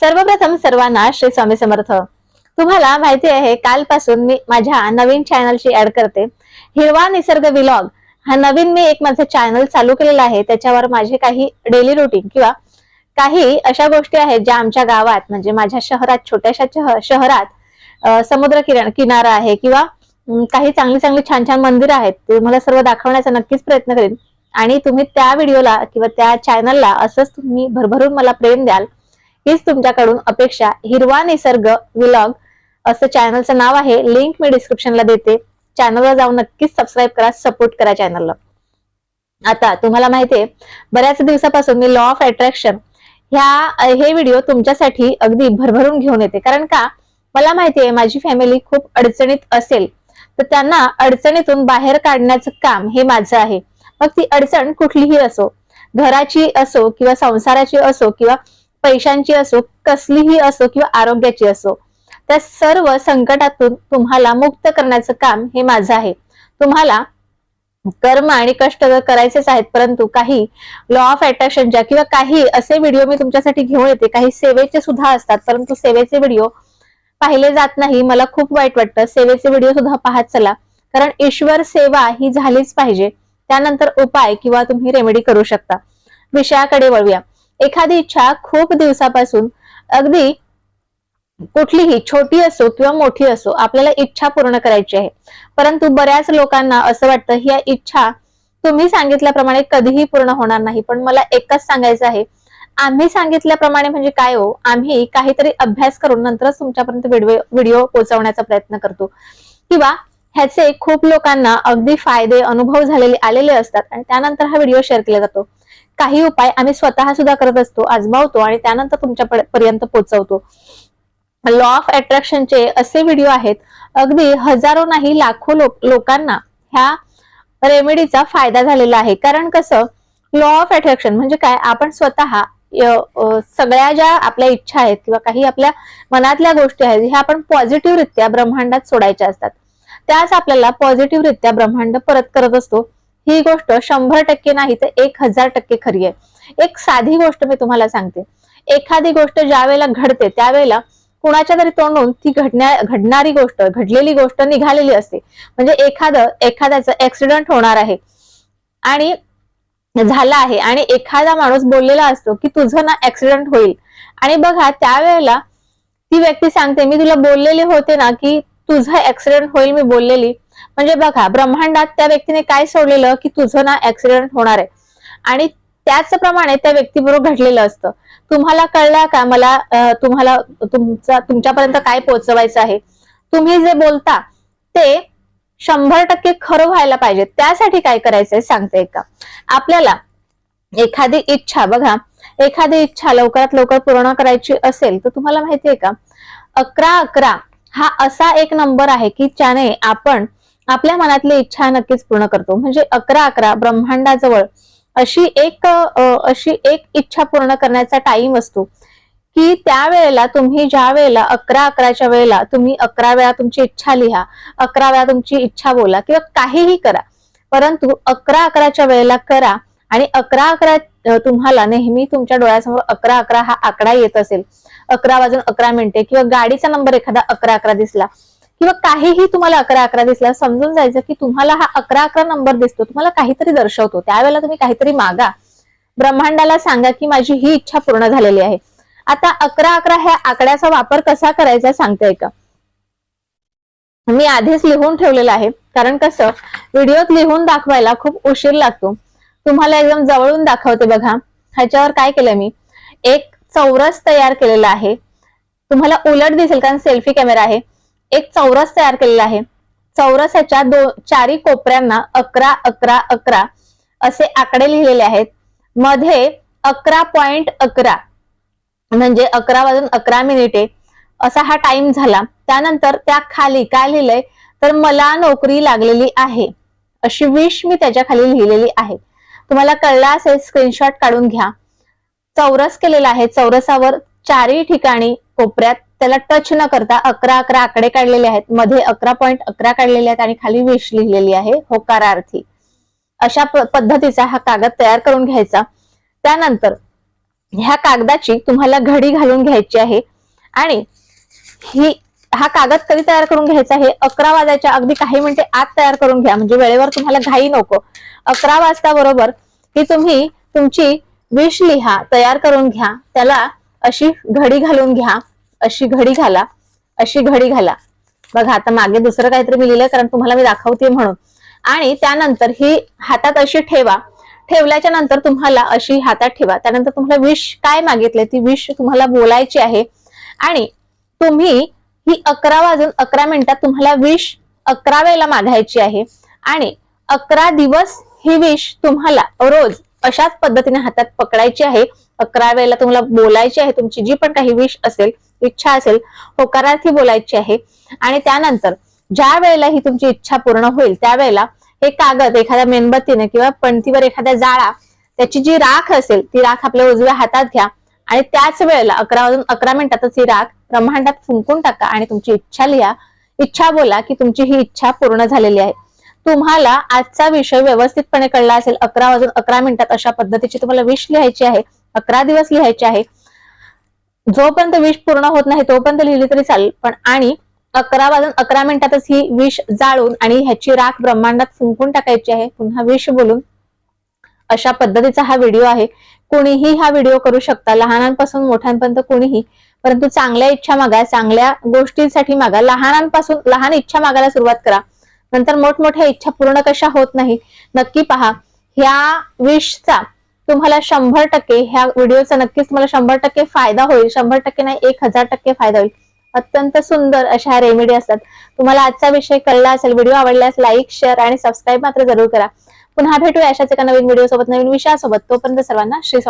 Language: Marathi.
सर्वप्रथम सर्वांना श्री स्वामी समर्थ. तुम्हाला माहिती आहे कालपासून मी माझ्या नवीन चॅनलची ऍड करते. हिरवा निसर्ग विलॉग हा नवीन मी एक माझं चॅनल चालू केलेला आहे. त्याच्यावर माझे काही डेली रुटीन किंवा काही अशा गोष्टी आहेत ज्या आमच्या गावात म्हणजे माझ्या शहरात छोट्याशा शहरात समुद्र किरण किनारा आहे किंवा काही चांगली चांगली छान छान मंदिरं आहेत. ते मला सर्व दाखवण्याचा नक्कीच प्रयत्न करेन. आणि तुम्ही त्या व्हिडिओला किंवा त्या चॅनलला असंच तुम्ही भरभरून मला प्रेम द्याल. हीच तुमच्याकडून अपेक्षा. हिरवा निसर्ग विलॉग असं चॅनलचं नाव आहे. लिंक मी डिस्क्रिप्शनला देते. चॅनलला जाऊन नक्कीच सबस्क्राईब करा सपोर्ट करा चॅनलला आता तुम्हाला माहितीये बऱ्याच दिवसापासून मी लॉ ऑफ अट्रॅक्शन ह्या हे व्हिडिओ तुमच्यासाठी अगदी भरभरून घेऊन येते. कारण का? मला माहितीये माझी फॅमिली खूप अडचणीत असेल तर त्यांना अडचणीतून बाहेर काढण्याचं काम हे माझं आहे. मग ती अडचण कुठलीही असो घराची असो किंवा संसाराची असो किंवा पैशांची असो कसलीही असो किंवा आरोग्याची असो त्या सर्व संकटातून तुम्हाला मुक्त करण्याचं काम हे माझं आहे. तुम्हाला कर्म आणि कष्ट तर करायचेच आहेत परंतु काही लॉ ऑफ अट्रॅक्शनच्या किंवा काही असे व्हिडिओ मी तुमच्यासाठी घेऊन येते काही सेवेचे सुद्धा असतात परंतु सेवेचे व्हिडिओ पाहिले जात नाही मला खूप वाईट वाटतं. सेवेचे व्हिडिओ सुद्धा पाहत चला. कारण ईश्वर सेवा ही झालीच पाहिजे. त्यानंतर उपाय किंवा तुम्ही रेमेडी करू शकता. विषयाकडे वळूया. एखादी इच्छा खूप दिवसापासून अगदी कुठलीही छोटी असो किंवा मोठी असो आपल्याला इच्छा पूर्ण करायची आहे. परंतु बऱ्याच लोकांना असं वाटतं ही इच्छा तुम्ही सांगितल्याप्रमाणे कधीही पूर्ण होणार नाही. पण मला एकच सांगायचं आहे आम्ही सांगितल्याप्रमाणे म्हणजे काय हो? आम्ही काहीतरी अभ्यास करून नंतरच तुमच्यापर्यंत व्हिडिओ व्हिडिओ पोहोचवण्याचा प्रयत्न करतो. किंवा ह्याचे खूप लोकांना अगदी फायदे अनुभव झालेले आलेले असतात आणि त्यानंतर हा व्हिडिओ शेअर केला जातो. काही उपाय आम्ही स्वतः सुद्धा करत असतो आजमावतो आणि त्यानंतर तुमच्या पर्यंत पोहोचवतो. लॉ ऑफ अट्रॅक्शनचे असे व्हिडिओ आहेत. अगदी हजारो नाही लाखो लोक लोकांना ह्या रेमेडीचा फायदा झालेला आहे. कारण कसं? लॉ ऑफ अट्रॅक्शन म्हणजे काय? आपण स्वतः सगळ्या ज्या आपल्या इच्छा आहेत किंवा काही आपल्या मनातल्या गोष्टी आहेत ह्या आपण पॉझिटिव्ह रित्या ब्रह्मांडात सोडायच्या असतात. त्याच आपल्याला पॉझिटिव्ह रित्या ब्रह्मांड परत करत असतो. ही गोष्ट शंभर टक्के नाही तर एक हजार टक्के खरी आहे. एक साधी गोष्ट मी तुम्हाला सांगते. एखादी गोष्ट ज्या वेळेला घडते त्यावेळेला कुणाच्या तरी तोंडून ती घडण्या घडणारी गोष्ट घडलेली गोष्ट निघालेली असते. म्हणजे एखादं एखाद्याचं ऍक्सिडेंट होणार आहे. आणि झाला आहे आणि एखादा माणूस बोललेला असतो की तुझं ना ऍक्सिडेंट होईल. आणि बघा त्यावेळेला ती व्यक्ती सांगते मी तुला बोललेले होते ना की तुझं ऍक्सिडेंट होईल मी बोललेली. म्हणजे बघा ब्रह्मांडात त्या व्यक्तीने काय सोडलेलं की तुझं ना ऍक्सिडेंट होणार आहे. आणि त्याचप्रमाणे त्या व्यक्तीबरोबर घडलेलं असतं. तुम्हाला कळलं का मला तुम्हाला तुमचा तुमच्यापर्यंत काय पोहोचवायचं आहे? तुम्ही जे बोलता ते शंभर टक्के खरं व्हायला पाहिजे. त्यासाठी काय करायचंय सांगते का आपल्याला एखादी इच्छा बघा एखादी इच्छा लवकरात लवकर पूर्ण करायची असेल तर तुम्हाला माहितीये का? अकरा अकरा हा असा एक नंबर आहे की ज्याने आपण आपल्या मनातली इच्छा नक्कीच पूर्ण करतो. म्हणजे अकरा अकरा ब्रह्मांडाजवळ अशी एक अशी एक इच्छा पूर्ण करण्याचा टाइम असतो. की त्यावेळेला तुम्ही ज्या वेळेला अकरा अकराच्या वेळेला तुम्ही अकरा वेळा तुमची इच्छा लिहा अकरा वेळा तुमची इच्छा बोला किंवा काहीही करा. परंतु अकरा अकराच्या वेळेला करा आणि अकरा अकरा तुम्हाला नेहमी तुमच्या डोळ्यासमोर अकरा अकरा हा आकडा येत असेल. अकरा वाजून अकरा मिनिटे किंवा गाडीचा नंबर एखादा अकरा अकरा दिसला किंवा काहीही तुम्हाला अकरा अकरा दिसला समजून जायचं की तुम्हाला हा अकरा अकरा नंबर दिसतो तुम्हाला काहीतरी दर्शवतो. त्यावेळेला तुम्ही काहीतरी मागा. ब्रह्मांडाला सांगा की माझी ही इच्छा पूर्ण झालेली आहे. आता अकरा अकरा ह्या आकड्याचा वापर कसा करायचा सांगते का मी आधीच लिहून ठेवलेलं आहे. कारण कसं व्हिडिओत लिहून दाखवायला खूप उशीर लागतो. तुम्हाला एकदम जवळून दाखवते बघा. ह्याच्यावर काय केलं मी? एक चौरस तयार केलेला आहे. तुम्हाला उलट दिसेल कारण सेल्फी कॅमेरा आहे. एक चौरस तयार केलेला आहे. चौरसाच्या दो चारी कोपऱ्यांना अकरा अकरा अकरा असे आकडे लिहिलेले आहेत. मध्ये अकरा पॉइंट अकरा म्हणजे अकरा वाजून अकरा मिनिटे असा हा टाइम झाला. त्यानंतर त्या खाली काय लिहिलंय? तर मला नोकरी लागलेली आहे. अशी विश मी त्याच्याखाली लिहिलेली आहे. तुम्हाला कळला असेल स्क्रीनशॉट काढून घ्या. चौरस केलेला आहे. चौरसावर चारही ठिकाणी कोपऱ्यात त्याला टच न करता अकरा अकरा आकडे काढलेले आहेत. मध्ये अकरा पॉईंट अकरा काढलेले आहेत आणि खाली विष लिहिलेली आहे होकारार्थी. अशा पद्धतीचा हा कागद तयार करून घ्यायचा. त्यानंतर ह्या कागदाची तुम्हाला घडी घालून घ्यायची आहे. आणि ही हा कागद कधी तयार करून घ्यायचा आहे? अकरा वाजायच्या अगदी काही मिनिटे आत तयार करून घ्या. म्हणजे वेळेवर तुम्हाला घाई नको. अकरा वाजता बरोबर की तुम्ही तुमची विश लिहा तयार करून घ्या. त्याला अशी घडी घालून घ्या. अशी घडी घाला. अशी घडी घाला. बघा आता मागे दुसरं काहीतरी मी लिहिलंय कारण तुम्हाला मी दाखवते म्हणून. आणि त्यानंतर ही हातात अशी ठेवा. ठेवल्याच्या नंतर तुम्हाला अशी हातात ठेवा. त्यानंतर तुम्हाला विश काय मागितले ती विश तुम्हाला बोलायची आहे. आणि तुम्ही ही अकरा वाजून अकरा मिनिटात तुम्हाला विश अकरा वेळेला मागायची आहे. आणि अकरा दिवस ही विश तुम्हाला रोज अशाच पद्धतीने हातात पकडायची आहे. अकरा वेळेला तुम्हाला बोलायची आहे. तुमची जी पण काही विश असेल इच्छा असेल होकारार्थी बोलायची आहे. आणि त्यानंतर ज्या वेळेला ही तुमची इच्छा पूर्ण होईल त्यावेळेला हे कागद एखाद्या मेणबत्तीने किंवा पणतीवर एखाद्या जाळा त्याची जी राख असेल ती राख आपल्या उजव्या हातात घ्या. आणि त्याच वेळेला अकरा वाजून अकरा मिनिटातच ही राख ब्रह्मांडात फुंकून टाका आणि तुमची इच्छा लिहा. इच्छा बोला की तुमची ही इच्छा पूर्ण झालेली आहे. तुम्हाला आजचा विषय व्यवस्थितपणे कळला असेल अकरा वाजून अकरा मिनिटात अशा पद्धतीची तुम्हाला विष लिहायची आहे अकरा दिवस लिहायचे आहे. जोपर्यंत विष पूर्ण होत नाही तोपर्यंत लिहिली तरी चालेल. पण आणि अकरा वाजून अकरा मिनिटातच ही विष जाळून आणि ह्याची राख ब्रह्मांडात फुंकून टाकायची आहे. पुन्हा विष बोलून अशा पद्धतीचा हा व्हिडिओ आहे. कोणीही हा व्हिडिओ करू शकता. लहानांपासून मोठ्यांपर्यंत कोणीही. परंतु चांगल्या इच्छा मागा चांगल्या गोष्टींसाठी मागा. लहानांपासून लहान इच्छा मागायला सुरुवात करा. नंतर मोठमोठ्या इच्छा पूर्ण कशा होत नाही? नक्की पहा. ह्या विषचा तुम्हाला शंभर टक्के ह्या व्हिडिओचा नक्कीच तुम्हाला शंभर टक्के फायदा होईल. शंभर टक्के नाही एक हजार टक्के फायदा होईल. अत्यंत सुंदर अशा रेमेडी असतात. तुम्हाला आजचा विषय कळला असेल व्हिडिओ आवडल्यास लाईक शेअर आणि सबस्क्राईब मात्र जरूर करा. पुन्हा भेटूया अशाच एका नवीन व्हिडिओ सोबत नवीन विषयासोबत. तोपर्यंत सर्वांना श्री स्वामी